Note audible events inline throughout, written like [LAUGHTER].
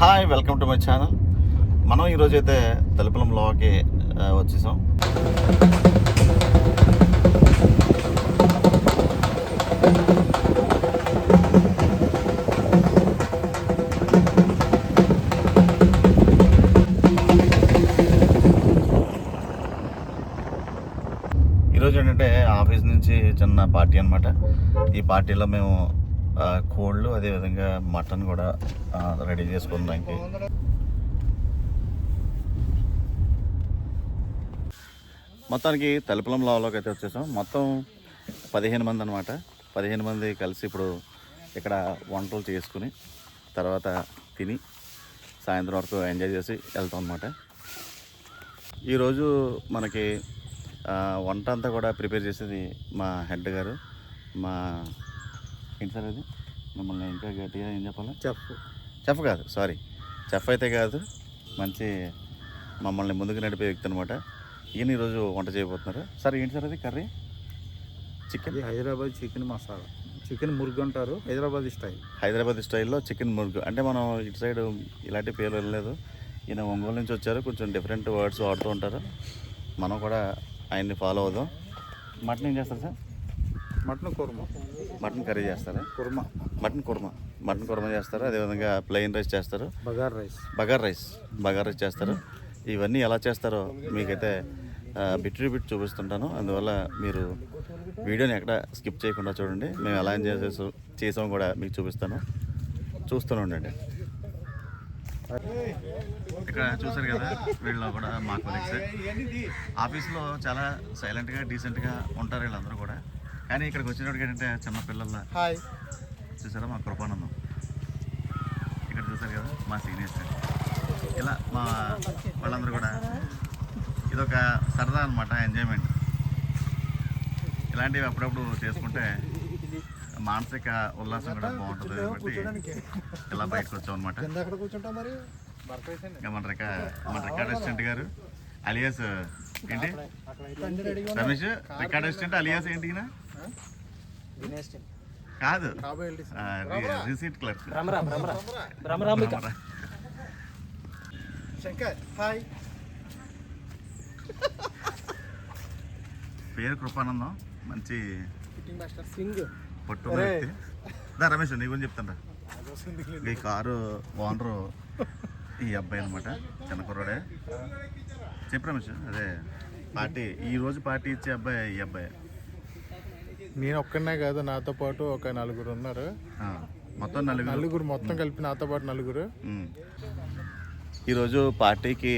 Hi welcome to my channel మనం ఈరోజు అయితే తలుపులం లోకి వచ్చేసాం. ఈరోజు ఏంటంటే ఆఫీస్ నుంచి చిన్న పార్టీ అనమాట ఈ పార్టీలో మేము కోళ్ళు అదేవిధంగా మటన్ కూడా రెడీ చేసుకుందానికి మొత్తానికి తలుపులం లావలోకి అయితే వచ్చేసాం. మొత్తం పదిహేను మంది అనమాట పదిహేను మంది కలిసి ఇప్పుడు ఇక్కడ వంటలు చేసుకుని తర్వాత తిని సాయంత్రం వరకు ఎంజాయ్ చేసి వెళ్తాం అనమాట ఈరోజు మనకి వంట అంతా కూడా ప్రిపేర్ చేసేది మా హెడ్ గారు మా ఏంటి సార్ అది? మిమ్మల్ని ఇంకా గట్టిగా ఏం చెప్పాలి? చెఫ్. చెఫ్ కాదు సారీ. చెఫ్ అయితే కాదు మంచి మమ్మల్ని ముందుకు నడిపే వ్యక్తి అనమాట ఈయన ఈరోజు వంట చేయబోతున్నారు. సార్ ఏంటి సార్ అది curry? Chicken Hyderabad chicken masala. Chicken మురుగు అంటారు హైదరాబాద్ స్టైల్. హైదరాబాద్ స్టైల్లో చికెన్ మురుగు. అంటే మనం ఇటు సైడ్ ఇలాంటి పేర్లు వెళ్ళలేదు ఈయన ఒంగోలు నుంచి వచ్చారు కొంచెం డిఫరెంట్ వర్డ్స్ వాడుతూ ఉంటారు. మనం కూడా ఆయన్ని ఫాలో అవుదాం. మటన్ ఏం చేస్తారు sir? Mutton korma. Mutton curry చేస్తారా? కుర్మా. మటన్ కుర్మా. మటన్ కుర్మా చేస్తారు? అదేవిధంగా ప్లెయిన్ రైస్ చేస్తారు? Bagar rice. Bagar rice. Bagar rice చేస్తారు? ఇవన్నీ ఎలా చేస్తారో మీకైతే బిట్ టు బిట్ చూపిస్తుంటాను. అందువల్ల మీరు వీడియోని ఎక్కడ స్కిప్ చేయకుండా చూడండి. మేము ఎలా ఎంజాయ్ చేసాం చేసాం కూడా మీకు చూపిస్తాను. చూస్తూనే ఉండండి. ఇక్కడ చూసారు కదా వీళ్ళు కూడా మా కొలీగ్స్ ఆఫీస్లో చాలా సైలెంట్గా డీసెంట్గా ఉంటారు వీళ్ళందరూ కూడా. కానీ ఇక్కడికి వచ్చినప్పుడు ఏంటంటే చిన్న పిల్లల హాయ్ చూసారా మా కృపానందం? ఇక్కడ చూసారు కదా మా సీనియర్స్ ఇలా మా వాళ్ళందరూ కూడా. ఇదొక సరదా అనమాట ఎంజాయ్మెంట్ ఇలాంటివి అప్పుడప్పుడు చేసుకుంటే మానసిక ఉల్లాసం కూడా బాగుంటుంది. కాబట్టి ఇలా బయటకు వచ్చాం అనమాట మన రికా మన రికార్డ్ అసిస్టెంట్ గారు? అలియాస్ ఏంటి? రమేష్ రికార్డ్ అసిస్టెంట్ అలియాస్ ఏంటి కాదు. Receipt clerk. శంకర్ హాయ్. పేరు కృపానందం. మంచి సింగ్. పొట్టు వ్యక్తి. రమేష్ నీ గురించి చెప్తాను ఈ కారు ఓనరు ఈ అబ్బాయి అనమాట చిన్న కుర్రాడే. చెప్పు రమేష్ అదే పార్టీ ఈ రోజు పార్టీ ఇచ్చే అబ్బాయి ఈ అబ్బాయి. నేను ఒక్కనే కాదు నాతో పాటు ఒక నలుగురు ఉన్నారు. మొత్తం నలుగురు. నలుగురు మొత్తం కలిపి నాతో పాటు నలుగురు. ఈరోజు పార్టీకి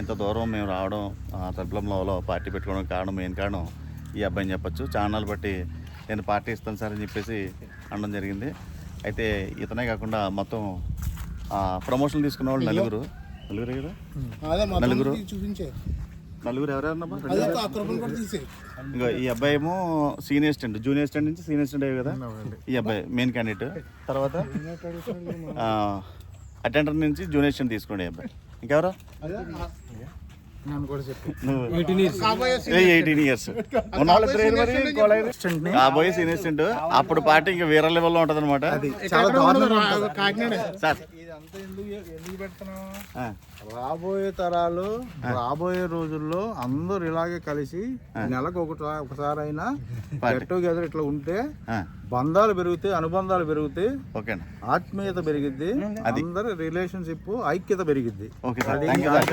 ఇంత దూరం మేము రావడం తలుపులంలో పార్టీ పెట్టుకోవడం కారణం మెయిన్ కారణం ఈ అబ్బాయిని చెప్పొచ్చు. ఛానల్ బట్టి నేను పార్టీ ఇస్తాను సార్ అని చెప్పేసి అనడం జరిగింది. అయితే ఇతనే కాకుండా మొత్తం ప్రమోషన్ తీసుకున్న వాళ్ళు నలుగురు. నలుగురు కదా నలుగురు. చూపించే. నలుగురు ఇంకా ఈ అబ్బాయి ఏమో సీనియర్ స్టెంట్ జూనియర్ స్టెంట్ నుంచి సీనియర్ స్టెంట్ అయ్యి కదా? ఈ అబ్బాయి మెయిన్ క్యాండిడేట్ తర్వాత అటెండర్ నుంచి జూనియర్ స్టెంట్ తీసుకోండి ఈ అబ్బాయి. ఇంకెవరు? నేను కూడా చెప్పి నువ్వు ఎయిటీన్ ఇయర్స్? కాబోయే సీనియర్ స్టెంట్ అప్పుడు పార్టీ ఇంకా వేరే లెవెల్లో ఉంటుంది అనమాట చాలా దారుణంగా కాకినాడ. సార్ ఇదంతా ఎందుకు ఎందుకు పెడుతున్నాం ఆ, రాబోయే తరాలు రాబోయే రోజుల్లో అందరూ ఇలాగే కలిసి నెలకు ఒకటి ఒకసారి అయినా [LAUGHS] గెట్ టుగెదర్ ఇట్లా ఉంటే బంధాలు పెరుగుతాయి అనుబంధాలు పెరుగుతాయి ఆత్మీయత పెరిగిద్ది అందరి రిలేషన్షిప్ ఐక్యత పెరిగిద్ది. Okay sir thank you sir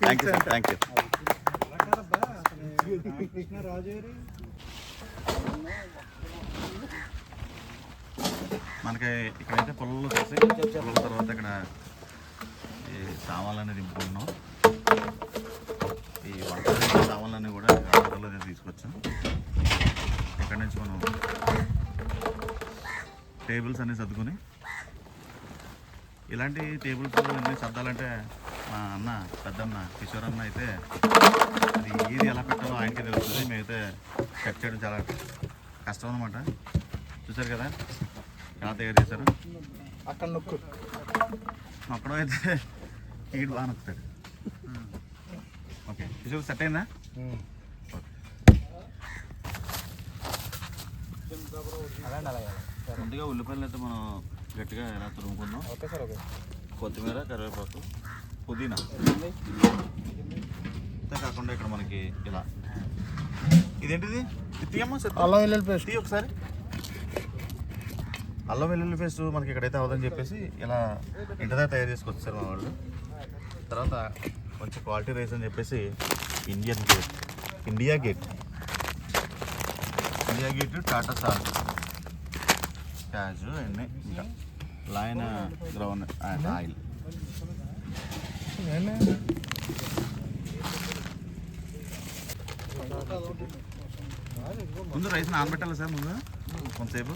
thank you sir thank you మనకి ఇక్కడైతే పొలంలో చూసి పొలం తర్వాత ఇక్కడ ఈ సామాన్లన్నీ దింపుకుంటున్నాం. ఈ వంట సామాన్లన్నీ కూడా ఆటోలో తీసుకొచ్చాం. ఇక్కడ నుంచి మనం టేబుల్స్ అన్నీ సర్దుకొని ఇలాంటి టేబుల్స్ అన్నీ సర్దాలంటే మా అన్న పెద్దన్న కిషోర్ అన్న అయితే అది ఏది ఎలా పెట్టాలో ఆయనకే తెలుస్తుంది. మేమైతే కట్ చేయడం చాలా కష్టం అనమాట చూసారు కదా? ఎలా తయారు చేశారు? అక్కడ నొక్కు. అక్కడ అయితే ఈడు బాగా నొక్కుతాడు. ఓకే కిషోర్ సెట్ అయిందా? ముందుగా ఉల్లిపాయలు అయితే మనం గట్టిగా ఎలా తురుముకుందాం? Okay sir okay. కొత్తిమీర కరివేపాకు పుదీనా. అంతే కాకుండా ఇక్కడ మనకి ఇలా. ఇదేంటిది? ఇది తీయమ్మా సరే అల్లం వెల్లుల్లి పేస్ట్. ఒకసారి. అల్లం వెల్లుల్లి పేస్ట్ మనకి ఇక్కడైతే అవదని చెప్పేసి ఇలా ఇంటి దగ్గర తయారు చేసుకొచ్చారు మా వాళ్ళు. తర్వాత మంచి క్వాలిటీ రైస్ అని చెప్పేసి Indian gate. India gate. India gate Tata sir. క్యాజు అన్నీ ఇంకా. Line ground and oil. ముందు రైస్ నానబెట్టాలి సార్ ముందు? కొంతసేపు.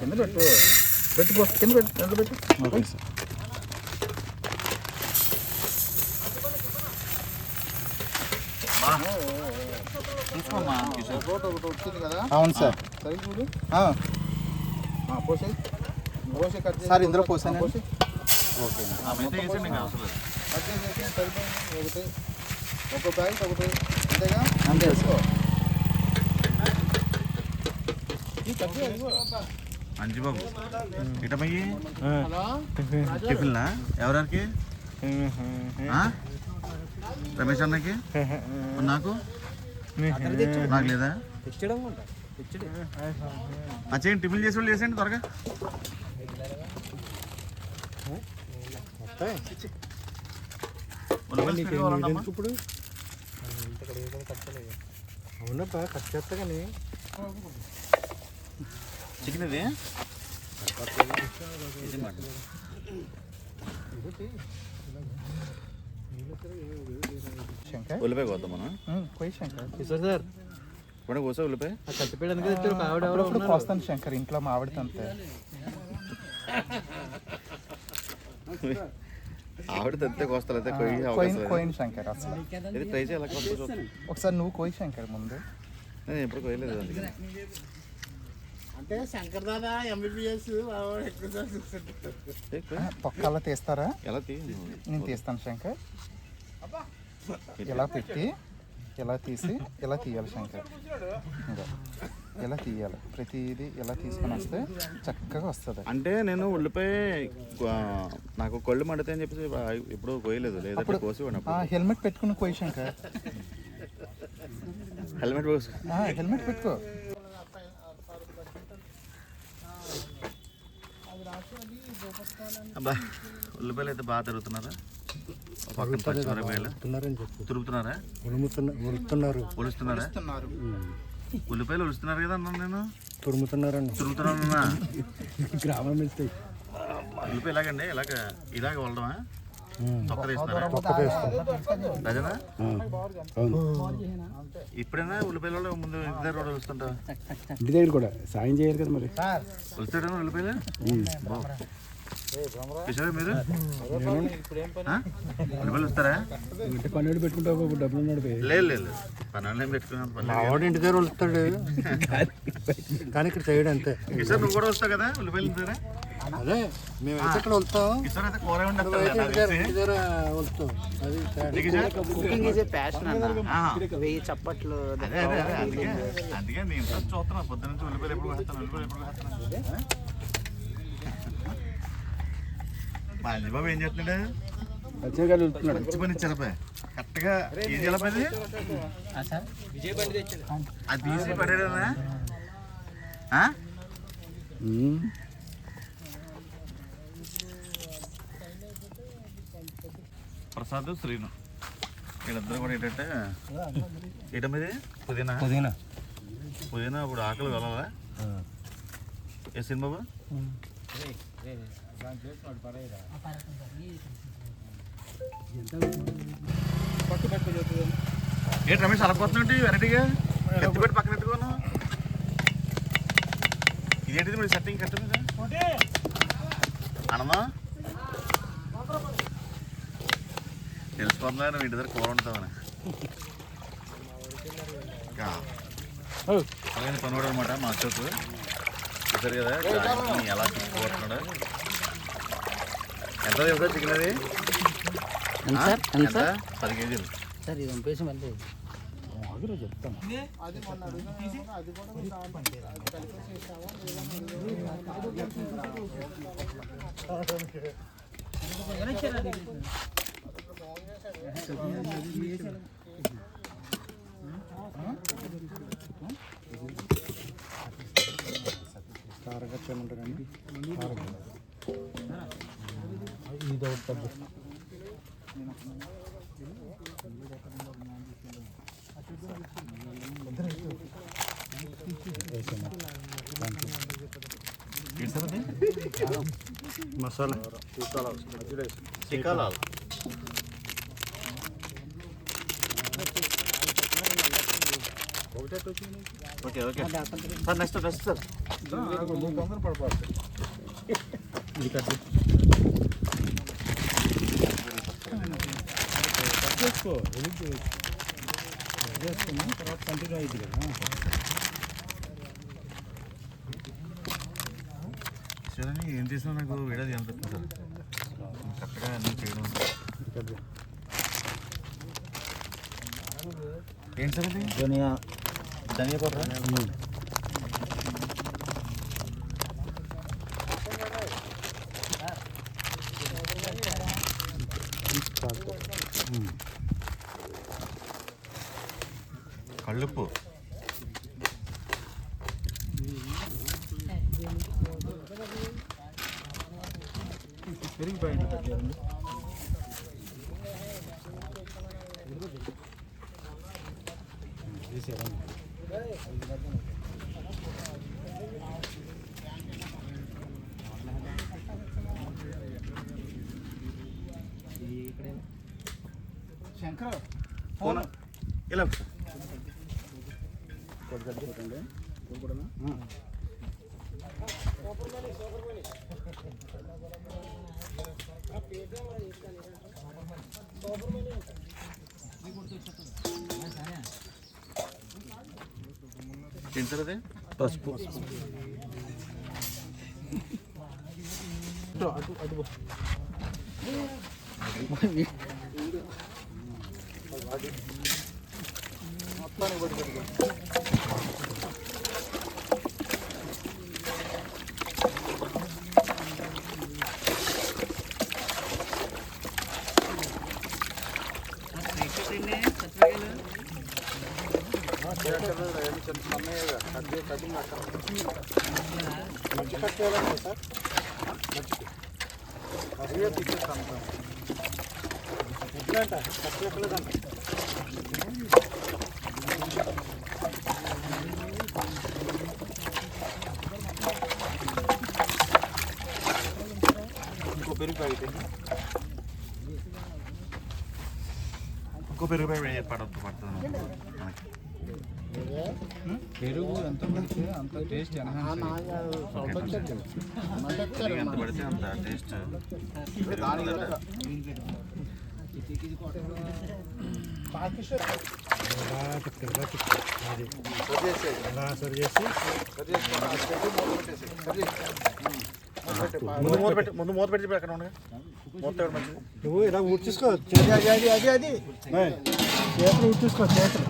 కింద పెట్టు. పెట్టుకో కింద పెట్టు కింద పెట్టు. Okay sir. అవును సార్. సార్, ఇందులో పోసానండి? పోసి ఓకే ఒకటి ఒక ప్యాకెట్ ఒకటి. అంతేగా? అంతే తీసుకో. అంజిబాబు. ఇటమయ్యి టిఫిన్లా? ఎవరికి? రమేష్ అన్నకి? నాకు? నాకు లేదా? ఆ చేయండి టిఫిన్ చేసి వాళ్ళు చేసేయండి త్వరగా? ఇప్పుడు? అవునబ్బా కట్ చేస్తా కానీ. చికెన్ ఇది శంకర్? ఉల్లిపాయ కోద్దాం మనం. పోయి శంకర్. సార్. ఇప్పుడు కోసా ఉల్లిపాయ. కోస్తాను శంకర్ ఇంట్లో మా ఆవిడతో అంతే ఆవిడ అయితే కొయ్యి కోయిన్ శంకర్ అసలు. ఇది ట్రై చేయాలి కొత్త చూద్దాం. ఒకసారి నువ్వు కోయి శంకర్ ముందు. నేను ఎప్పుడు కోయలేదు అందుకని అంటే శంకర్ దాదా ఎంబీబీఎస్ తొక్కలా తీస్తారా? ఎలా నేను తీస్తాను శంకర్. ఇలా పెట్టి ఇలా తీసి ఇలా తీయాలి శంకర్. ఇంకా ఇలా తీయాలి. ప్రతిదీ ఇలా తీసుకొని వస్తే చక్కగా వస్తుంది. అంటే నేను ఉల్లిపాయ నాకు కళ్ళు మండితే అని చెప్పేసి ఎప్పుడూ కోయలేదు. లేదంటే అప్పుడు- కోసి హెల్మెట్ పెట్టుకుని కోయి శంకర్. హెల్మెట్ హెల్మెట్ పెట్టుకో. అబ్బా ఉల్లిపాయలు అయితే బాగా తిరుగుతున్నారా? పక్కన ఉల్లిపాయలు ఒలుస్తున్నారు కదా అన్నాను నేను. తురుముతున్నారండి తిరుగుతున్నాను గ్రామం వెళ్తాయి ఉల్లిపాయ ఇలాగండి ఇలాగ ఇలాగ అవును. ఇప్పుడైనా ఉల్లిపాయల ముందు ఇంటి దగ్గర కూడా వస్తుంటా ఇంటి దగ్గర కూడా. సాయం చేయాలి కదా మరి. వస్తాడా ఉల్లిపాయలు? కిషోర్ మీరు వస్తారా? పన్నెండు పెట్టుకుంటావు డబ్బులు బే. లేదు లేదు పనులు ఏం పెట్టుకున్నాను పని లేదు. ఆవిడ ఇంటి దగ్గర వెళ్తాడు కానీ ఇక్కడ చేయడం అంతే. కిషోర్ నువ్వు కూడా వస్తావు కదా? ఉల్లిపాయలు అదే మేము అయితే ఇక్కడ వెళ్తాం కిషోర్ అయితే కూర దగ్గర వెళ్తాం అది. కుకింగ్ ఈజ్ ఏ ప్యాషన్ అన్న. వెయ్యి చప్పట్లు అదే అదే అదే అందుకే అందుకే నేను చూస్తున్నా. పొద్దున్న నుంచి ఉల్లిపాయలు ఎప్పుడు వేస్తాను ఉల్లిపాయలు ఎప్పుడు వేస్తాను మా అంజబాబు ఏం చేస్తున్నాడు? మంచి పని ఇచ్చారు కరెక్ట్గా ఏం చేయాలి పది అది తీసి పడేనా. ప్రసాద్ శ్రీను. వీళ్ళిద్దరు కూడా ఏంటంటే ఏంటమ్మది పుదీనా? పుదీనా. పుదీనా ఇప్పుడు ఆకలి వెళ్ళాలా ఏ సినిమా బాబు? ఏంటి రమేష్ అలకొస్తున్నట్టు వెరైటీగా? ఎత్తు పెట్టి పక్కన ఎత్తుకోను ఇదేంటిది మీరు సెట్టింగ్ కట్ట మీద? అనమా తెలిసిపోతుందా నువ్వు ఇంటి దగ్గర కూర ఉంటామని ఇంకా అలాగే పనివాడు అనమాట మా అశోక్. చూసారు కదా ఎలా తీసుకుపోతున్నాడు ఎంత తెలుసా చికెన్ అది ఎంత సార్? ఎంత? సార్? పది కేజీలు సార్ ఇది పంపేసి మళ్ళీ ఆగురా చెప్తాను కారంగా చేయమంటారండి కారంగా ఇది ఒకటి తగ్గు వేసేనా? ఏంటి సార్ అది masala టికాలాల్ okay okay sir next next sir నువ్వు తొందర పడిపోతుంది ఇది కట్టు చేసుకో ఎడిట్ చేయొచ్చు చేసుకున్నాం తర్వాత కంటిన్యూ అయ్యింది కదా. శివని ఏం చేసినా నాకు అనిపిస్తుంది సార్ కరెక్ట్గా అన్నీ చేయడం. ఏంటి సార్ ఇది? ధనియా. ధనియా పౌడర్? కళ్ళుప్పు పెరిగిపోయింది పెట్టండి శంకర్ ఫోన్ ఇలా ఏంటి సార్ అది పసుపు అటు అటు పో. మొత్తానికి పడి పెట్టుకో. ఆ, చేయాలి, అవన్నీ చిన్న సన్నగా కట్ చేసి కటింగ్ అక్కడ. మంచి కట్ చేయాలంటే సార్ మంచిది అదే తీసేస్తాను సార్ ఎట్లంట కట్ చేయలేదంట ఇంకో పెరుగు ప్యాకెట్ ఏంటి? ఇంకో పెరుగు ప్యాకెట్ పడద్దు పడుతుంది మనకి పెరుగు ఎంత పడితే అంత టేస్ట్ ఎంత పడితే అంత టేస్ట్. ముందు మూత పెట్టి ముందు మూత పెట్టి అక్కడ ఉండగా మూత నువ్వు ఇలా ఊడ్చేసుకో. చేతి అది అది అది అది. ఏయ్, చేతులు ఊడ్చేసుకో చేతులు.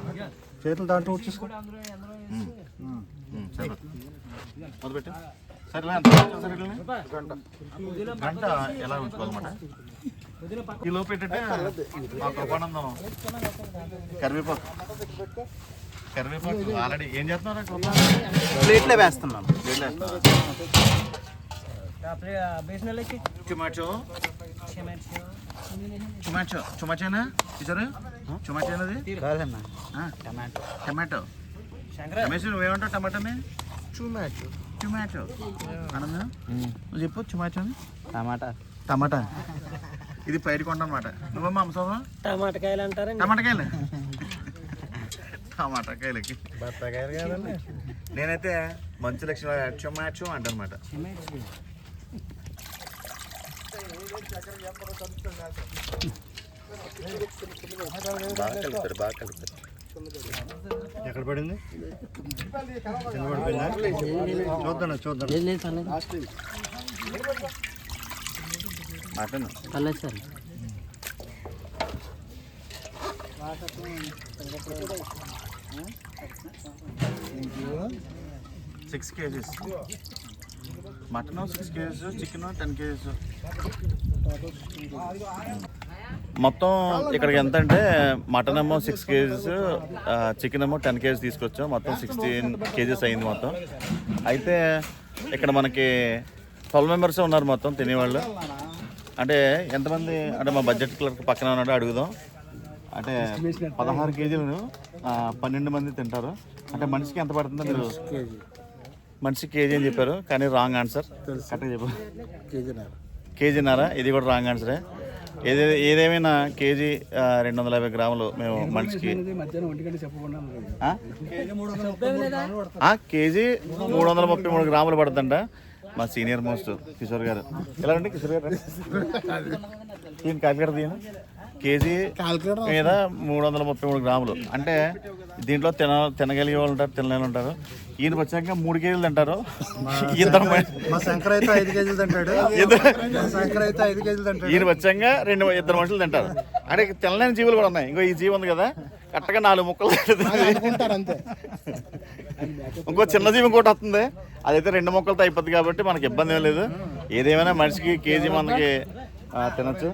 చేతులు దాంట్లో ఊడ్చేసుకో ఉమ్, సరే? గంట గంట ఎలా ఉంచుకోవాలన్నమాట? మా కృపానందం కరివేపాకు. కరివేపాకు ఆల్రెడీ ఏం చేస్తున్నారు? ప్లేట్లో టొమాటో టొమాటో టొమాటోనా చూసారు టొమాటో కాదన్నా టమాటో టమాటో రమేష్ నువ్వేమంటావు టొమాటో టొమాటో ఆనందం నువ్వు చెప్పు టొమాటో టమాటా టమాటా ఇది పైరు కొండ అనమాట నువ్వమ్మా అంశం టమాటకాయలు అంటారండి టమాటకాయలు టమాటకాయలకి బత్తకాయలు కదండి నేనైతే మంచు లక్ష్మి టొమాటో అంటనమాట బాగా కలుపుతారు బాగా కలుపుతారు ఎక్కడ పడింది? చూద్దాం చూద్దాం. మాట్లాడు. పర్లేదు sir. Six KGs mutton six KGs chicken ten KGs. మొత్తం ఇక్కడికి ఎంత అంటే మటన్ ఏమో సిక్స్ కేజీస్ చికెన్ ఏమో టెన్ కేజీస్ తీసుకొచ్చాం. మొత్తం సిక్స్టీన్ కేజీస్ అయింది మొత్తం. అయితే ఇక్కడ మనకి ట్వెల్వ్ మెంబర్సే ఉన్నారు మొత్తం తినేవాళ్ళు. అంటే ఎంతమంది అంటే మా బడ్జెట్ క్లర్క్ పక్కన ఉన్నాడు అడుగుదాం. అంటే పదహారు కేజీలు పన్నెండు మంది తింటారు. అంటే మనిషికి ఎంత పడుతుందో మీరు మనిషికి కేజీ అని చెప్పారు? కానీ రాంగ్ ఆన్సర్. కరెక్ట్గా చెప్పారు కేజీన్నర కేజీన్నర ఇది కూడా రాంగ్ ఆన్సరే. ఏదే ఏదేమైనా కేజీ రెండు వందల యాభై గ్రాములు మేము మనిషికి కేజీ మూడు వందల ముప్పై మూడు గ్రాములు పడుతుందంట మా సీనియర్ మోస్ట్ కిషోర్ గారు. ఎలా అండి కిషోర్ గారు? [LAUGHS] కాలికడ తీయను? కేజీ మీద మూడు వందల ముప్పై మూడు గ్రాములు. అంటే దీంట్లో తిన తినగలిగే వాళ్ళు ఉంటారు తినలేని ఉంటారు. ఈయన వచ్చాక మూడు కేజీలు తింటారు. ఇద్దరు మ- మా శంకర్ అయితే ఐదు కేజీలు తింటాడు. ఇద్దరు మా శంకర్ అయితే ఐదు కేజీలు తింటాడు. ఈయన వచ్చాక రెండు ఇద్దరు మనుషులు తింటారు. అంటే తినలేని జీవులు కూడా ఉన్నాయి. ఇంకో ఈ జీవి ఉంది కదా కరెక్ట్గా నాలుగు ముక్కలు అంతే. ఇంకో చిన్న జీవి ఇంకోటి వస్తుంది. అదైతే రెండు మొక్కలతో అయిపోద్ది కాబట్టి మనకి ఇబ్బంది ఏం లేదు. ఏదేమైనా మనిషికి కేజీ మనకి తినొచ్చు.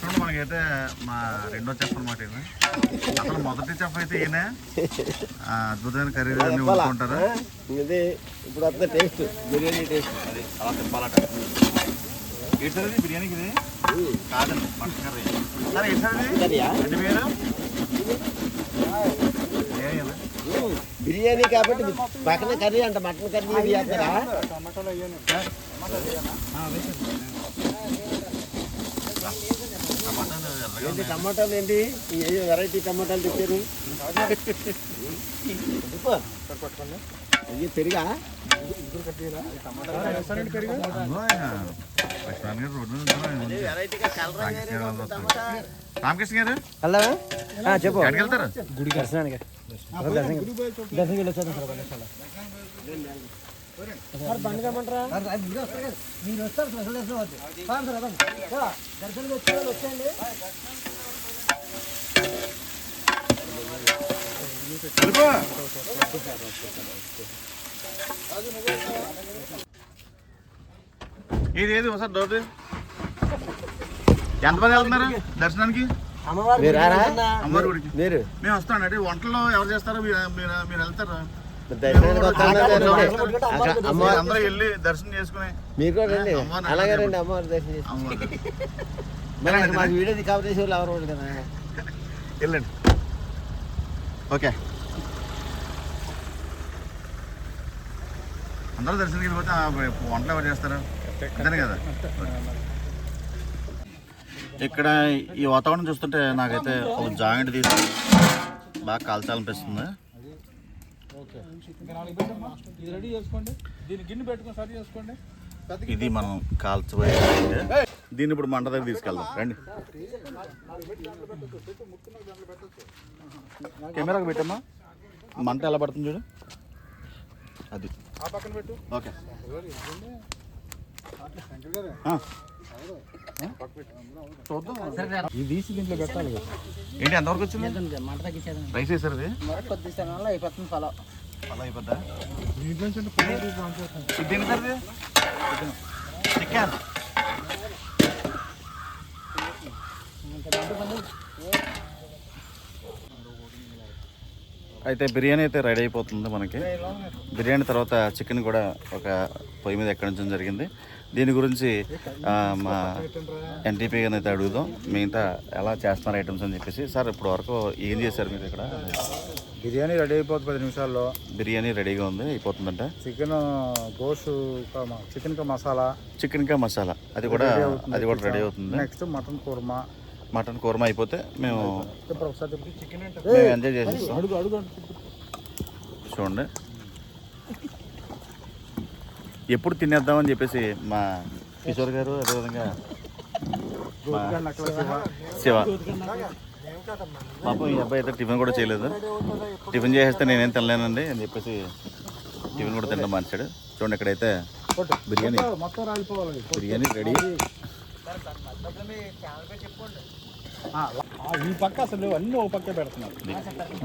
చూడండి మనకైతే మా రెండో చెఫ్ అనమాట ఈయన అసలు మొదటి చెఫ్ అయితే ఈయన. అద్భుతమైన కర్రీ అన్ని వండుకుంటారు. ఇది ఇప్పుడు వద్ద టేస్ట్ బిర్యానీ టేస్ట్. అది అలా తిప్పాలట. ఏంటి సార్ ఇది బిర్యానీకి ఇది? కాదండి మటన్ కర్రీ. సార్ ఏంటి సార్ ఇది? పేరు బిర్యానీ కాబట్టి పక్కన కర్రీ అంట మటన్ కర్రీ ఇవి చేస్తారా ఏంటి టమాటాలు ఏంటి? ఏ వెరైటీ టమాటాలు తెచ్చారు ఉప్పు. పెరిగా? అమ్మో, గారు రామకృష్ణ గారు వాళ్ళు వస్తారు. చెప్పు ఎక్కడికి వెళ్తారు గుడి దర్శనానికి దర్శనం వెళ్ళొచ్చాను ఇది ఏది ఒకసారి డోర్. ఎంతమంది వెళ్తున్నారు దర్శనానికి? మీరు రారా అమ్మవారి గుడికి. మీరు? మేము వంటలు ఎవరు చేస్తారో మీరు మీరు మీరు వెళ్తారు? అందరూ వెళ్ళి దర్శనం చేసుకుని రండి అలాగే. రండి అమ్మవారి దర్శనం మాకు వీడియో కవర్ చేసే వాళ్ళు ఎవరు ఉండరు కదా. వెళ్ళండి. ఓకే. అందరూ దర్శనానికి వెళ్ళిపోతే వంటలు ఎవరు చేస్తారు? అంతేనే కదా? ఇక్కడ ఈ వాతావరణం చూస్తుంటే నాకైతే ఒక జాయింట్ తీసి బాగా కాల్చాలనిపిస్తుంది. ఇది మనం కాల్చబోయే దీన్ని ఇప్పుడు మంట దగ్గర తీసుకెళ్దాం. రండి. కెమెరాకి పెట్టమ్మా. మంట ఎలా పడుతుంది చూడు అది ఆ పక్కన పెట్టు ఓకే. ఏంటి ఎంతవరకు వచ్చింది? మంట తగ్గించేదండి రైస్ వేసారు ఇది? కొద్ది సమయంలో అయిపోతుంది పొలం అయిపోద్దా? పొలం పంపిస్తాను ఇది సార్ చికెన్. అయితే బిర్యానీ అయితే రెడీ అయిపోతుంది మనకి. బిర్యానీ తర్వాత చికెన్ కూడా ఒక పొయ్యి మీద ఎక్కడించడం జరిగింది. దీని గురించి మా ఎన్టీపీ గారిని అయితే అడుగుదాం. మిగతా ఎలా చేస్తున్నారు ఐటమ్స్ అని చెప్పేసి. సార్ ఇప్పుడు వరకు ఏం చేశారు మీరు ఇక్కడ? బిర్యానీ రెడీ అయిపోతుంది పది నిమిషాల్లో. బిర్యానీ రెడీగా ఉంది అయిపోతుందంట. చికెన్ గోషు చికెన్ కా మసాలా. చికెన్ కా మసాలా. అది కూడా అది కూడా రెడీ అవుతుంది? Next mutton korma mutton korma అయిపోతే మేము మేము ఎంజాయ్ చేసేస్తాం. చూడండి. ఎప్పుడు తినేద్దామని చెప్పేసి మా కిషోర్ గారు అదేవిధంగా శివ. పాపం ఈ అబ్బాయి అయితే టిఫిన్ కూడా చేయలేదు. టిఫిన్ చేసేస్తే నేనేం తినలేనండి అని చెప్పేసి టిఫిన్ కూడా తినడం మార్చాడు చూడండి ఇక్కడైతే బిర్యానీ. బిర్యానీ రెడీ. ఈ పక్క అసలు అన్నీ ఒక పక్కే పెడుతున్నారు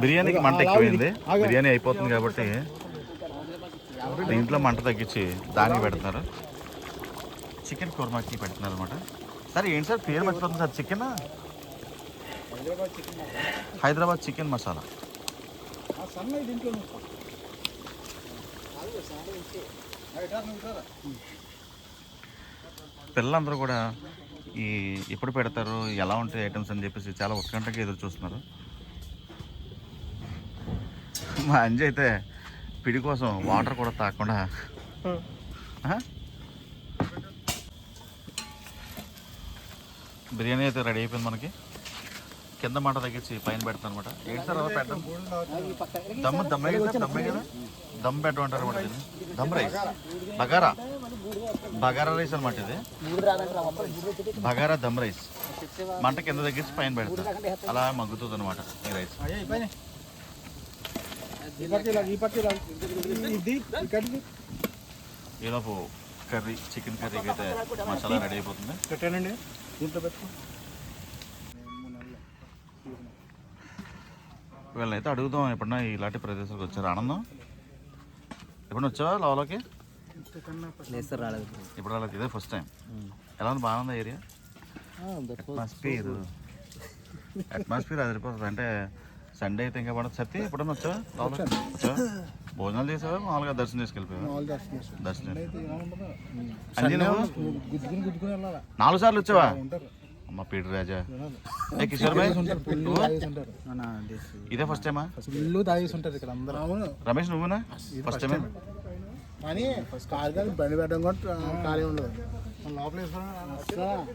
బిర్యానీకి మంట ఎక్కువైంది. బిర్యానీ అయిపోతుంది కాబట్టి దీంట్లో మంట తగ్గించి దానికి పెడుతున్నారు. చికెన్ కుర్మాకి పెడుతున్నారు అనమాట సార్ ఏంటి సార్? పేరు మర్చిపోతుంది sir. Chicken? Hyderabad chicken masala. దీంట్లో పిల్లలందరూ కూడా ఈ ఎప్పుడు పెడతారు ఎలా ఉంటాయి ఐటమ్స్ అని చెప్పేసి చాలా ఉత్కంఠగా ఎదురు చూస్తున్నారు. మా అంజి అయితే పిడి కోసం వాటర్ కూడా తాకుండా ఆ? బిర్యానీ అయితే రెడీ అయిపోయింది మనకి. కింద మాట తగ్గించి పైన పెడతాను అనమాట ఏంటి సార్ అలా పెట్టడం? దమ్ దమ్మే కదా దమ్మే కదా? దమ్ పెట్టమంటారు అనమాట దమ్ రైస్. బగారా. బగారా రైస్ అనమాట ఇది. బగారా దమ్ రైస్. మంట కింద తగ్గించి పైన పెడతారు అలా మగ్గుతుంది అనమాట ఈ రైస్ ఈలోపు కర్రీ చికెన్ కర్రీకి అయితే మసాలా రెడీ అయిపోతుంది. పెట్టానండి. దీంట్లో పెట్టుకో. వీళ్ళనైతే అడుగుదాం ఎప్పుడన్నా ఇలాంటి ప్రదేశాలకు వచ్చారు? ఆనందం? ఎప్పుడన్నా వచ్చావా ఇప్పుడు. వాళ్ళకి ఇదే ఫస్ట్ టైం. ఎలా ఉంది? బాగుందా ఏరియా? అట్మాస్ఫియర్ అట్మాస్ఫియర్ అదిరిపోతుంది అంటే సండే అయితే ఇంకా పడదు. సత్తి ఎప్పుడన్నా వచ్చావా? లోపలికి వచ్చావా? భోజనాలు చేసావా? మామూలుగా దర్శనం చేసుకెళ్ళిపోయావా? దర్శనం నాలుగు సార్లు వచ్చావా? ఉంటారు. అమ్మ పీడి రాజా. ఏ కిషోర్ భాయ్ ఇదే ఫస్ట్ టైమా? తాగేసి ఉంటారు ఇక్కడ అందరూ. రమేష్ నువ్వునా? ఫస్ట్ టైమే కానీ కారు కానీ బండి పెట్టడం కూడా ఖాళీ ఉండదు వేసుకున్నా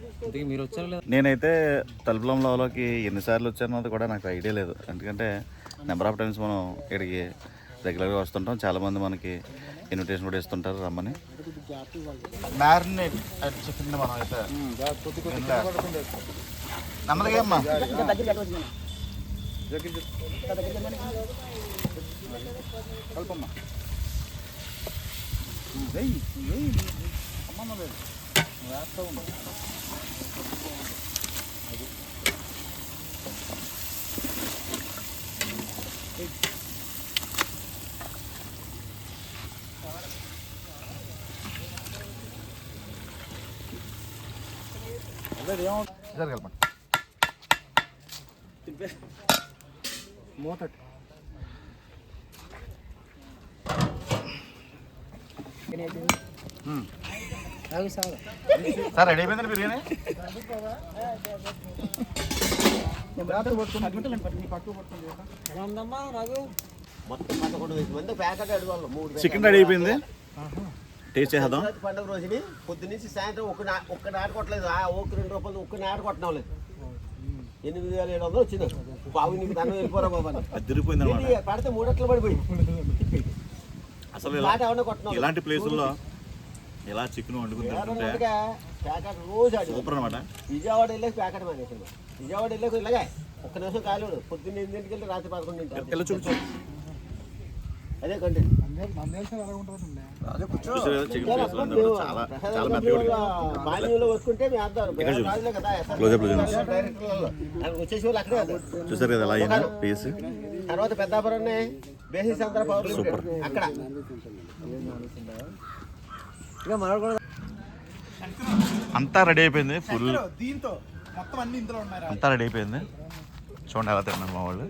నేనైతే తలుపులం లోకి ఎన్నిసార్లు వచ్చానో కూడా నాకు ఐడియా లేదు ఎందుకంటే నెంబర్ ఆఫ్ టైమ్స్ మనం ఇక్కడికి రెగ్యులర్గా వస్తుంటాం చాలామంది మనకి ఇన్విటేషన్ కూడా ఇస్తుంటారు రమ్మని మ్యారినేట్ చికెన్ మనం అయితే నెమ్మదిగా అమ్మా కల్పమ్మా వెయ్యి వెయ్యి సంబంధం లేదు నువ్వు వేస్తా ఉండు అదే ఏమవుతుంది ఈసారి కలపండి మూతటి సార్ రెడీ అయిపోయిందండి బిర్యానీ? మొత్తం పదకొండు వేసి మంది ప్యాకెట్ అడగాలి? మూడు చికెన్ రెడీ అయిపోయింది. టేస్ట్ చేద్దాం పండుగ రోజుని పొద్దు నుంచి సాయంత్రం ఒక్క నా ఒక్క నాటు కొట్టలేదు. ఆ ఒక్క రెండు రూపాయలు ఒక్క నాటు కొట్టడం లేదు ఎనిమిది వేల ఏడు వందలు వచ్చింది. బాబు నీకు దాన్ని వెళ్ళిపోరా బాబా పడితే మూడట్లు పడిపోయి. అసలు. ఇలాంటి ప్లేసుల్లో ఇలా చికెన్ వండుకుని తింటుంటే ఆడి సూపర్ అనమాట విజయవాడ వెళ్ళాక ప్యాకెట్ మానేసాను విజయవాడ ఇలాగే ఒక్క నిమిషం కాలేడు పొద్దున్న ఎనిమిదింటికి వెళ్ళి రాత్రి పదకొండింటి ఎలా చూపించు. అదే కూడా. చూసారు కదా పీస్? తర్వాత పెద్దాపురం బేసిస్ అంతా పవర్ Super. అక్కడ. అంతా రెడీ అయిపోయింది ఫుల్ దీంతో. మొత్తం అన్ని ఇందులో ఉన్నాయి అంతా రెడీ అయిపోయింది. చూడండి ఎలా తిన్నారు మా వాళ్ళు.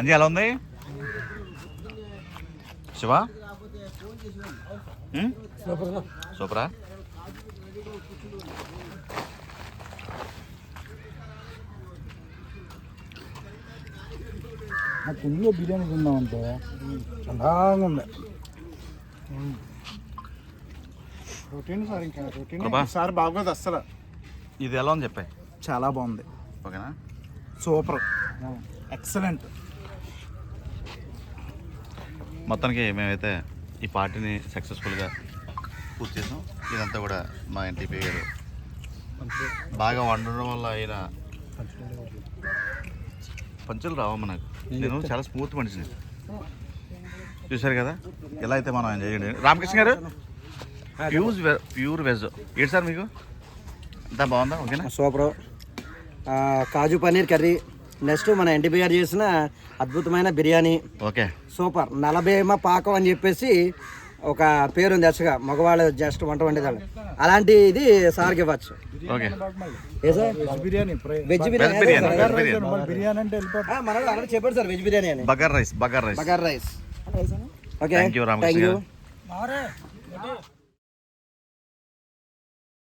అంజీ ఎలా ఉంది? శివ? సూపరా? నాకు ఇందులో బిర్యానీ తిందామంటే చందాగా ఉంది. రొటీన్ సార్ ఇంకా రొటీన్ ప్రభా. సార్ బాగోదు అస్సలు. ఇది ఎలా ఉంది చెప్పాయి చాలా బాగుంది. ఓకేనా? సూపర్. ఎక్సలెంట్. మొత్తానికి మేమైతే ఈ పార్టీని సక్సెస్ఫుల్గా పూర్తి చేసాం. ఇదంతా కూడా మా ఎన్టీపీ గారు బాగా వండడం వల్ల అయిన పంచులు రావమ్మ నాకు నేను చాలా స్మూత్ మనిషిని. చూశారు కదా? ఎలా అయితే మనం ఎంజాయ్ చేయండి. రామకృష్ణ గారు? ప్యూర్ వె ప్యూర్ వెజ్ ఏంటి సార్ మీకు? అంతా బాగుందా? ఓకేనా? Super. Kaju paneer curry. Next మన ఎన్టీపీ గారు చేసిన అద్భుతమైన బిర్యానీ. ఓకే. సూపర్. నలభేమ పాకం అని చెప్పేసి ఒక పేరు ఉంది అసగా మగవాళ్ళు జస్ట్ వంట వండేదాళ్ళు అలాంటి ఇది సార్కి ఇవ్వచ్చు. ఓకే. ఏ sir? Biryani fry veg biryani. చెప్పాడు సార్ వెజ్ బిర్యానీ అని. Bagar rice bagar rice. Bagar rice. Okay. Thank you